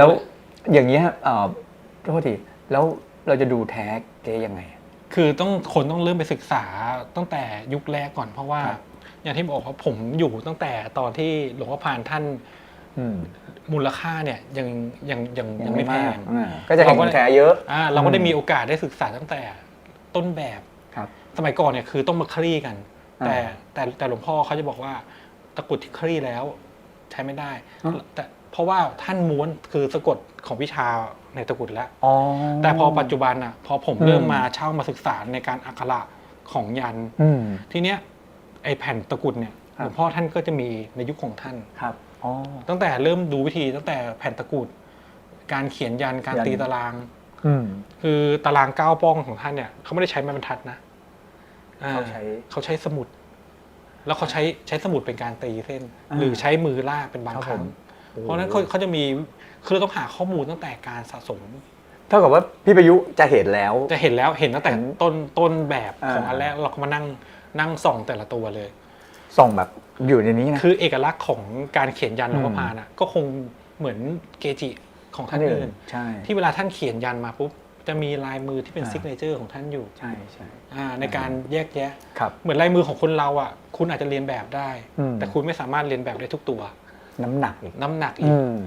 แล้วอย่างนี้ยเอ่อโทษทีแล้วเราจะดูแท็กเก๊ยังไง คือต้องคนต้องเริ่มไปศึกษาตั้งแต่ยุคแรกก่อนเพราะว่า ครับ อย่างที่บอกว่าผมอยู่ตั้งแต่ตอนที่หลวงพ่อพานท่านอืมมูลค่าเนี่ยยังยังยังยังไม่แพงอ่าก็จะเห็นเราก็ แท้เยอะ อ่าเราก็ได้อืมมีโอกาสได้ศึกษาตั้งแต่ต้นแบบ ครับ สมัยก่อนเนี่ยคือต้องมาคลี่กันแต่อ่าแต่แต่หลวงพ่อเขาจะบอกว่าตะกรุดที่คลี่แล้ว ใช้ไม่ได้อ๋อแต่เพราะว่าท่านม้วนคือสะกดของวิชาในตะกรุดแล้ว อ๋อ แต่พอปัจจุบันอะพอผมอืมเริ่มมาเช่ามาศึกษาในการอักขระของยันต์อืม ทีเนี้ยไอแผ่นตะกรุดเนี่ยครับหลวงพ่อท่านก็จะมีในยุคของท่าน ครับ อ๋อ ตั้งแต่เริ่มดูวิธีตั้งแต่แผ่นตะกรุด การเขียนยันต์การยันต์ ตีตาราง อืม คือตารางเก้าป้องของท่านเนี่ยเขาไม่ได้ใช้ไม้บรรทัดนะอ่เขาใช้ เขาใช้สมุด แล้วเขาใช้ใช้สมุดเป็นการตีเส้น อ่าหรือใช้มือลากเป็นบางครับครั้งผม เพราะฉะนั้นเขาเขาจะมีคือเราต้องหาข้อมูลตั้งแต่การสะสม เท่ากับว่าพี่ประยุจะเห็นแล้ว จะเห็นแล้วเห็นตั้งแต่เห็นต้นต้นแบบอ่าของอันแรกเราก็มานั่งนั่งส่องแต่ละตัวเลย ส่องแบบอยู่ในนี้นะ คือเอกลักษณ์ของการเขียนยันหลวงพ่ออืมพานอะก็คงเหมือนเกจิของท่านท่านอื่อื่นนใช่ ที่เวลาท่านเขียนยันมาปุ๊บจะมีลายมือที่เป็นอ่า ซิกเนเจอร์ของท่านอยู่ใช่ใช่อ่าในการแยกแยะ ครับ เหมือนลายมือของคนเราอะ คุณอาจจะเรียนแบบได้อืมแต่คุณไม่สามารถเรียนแบบได้ทุกตัว น้ำหนักอีก น้ำหนักอีอืกม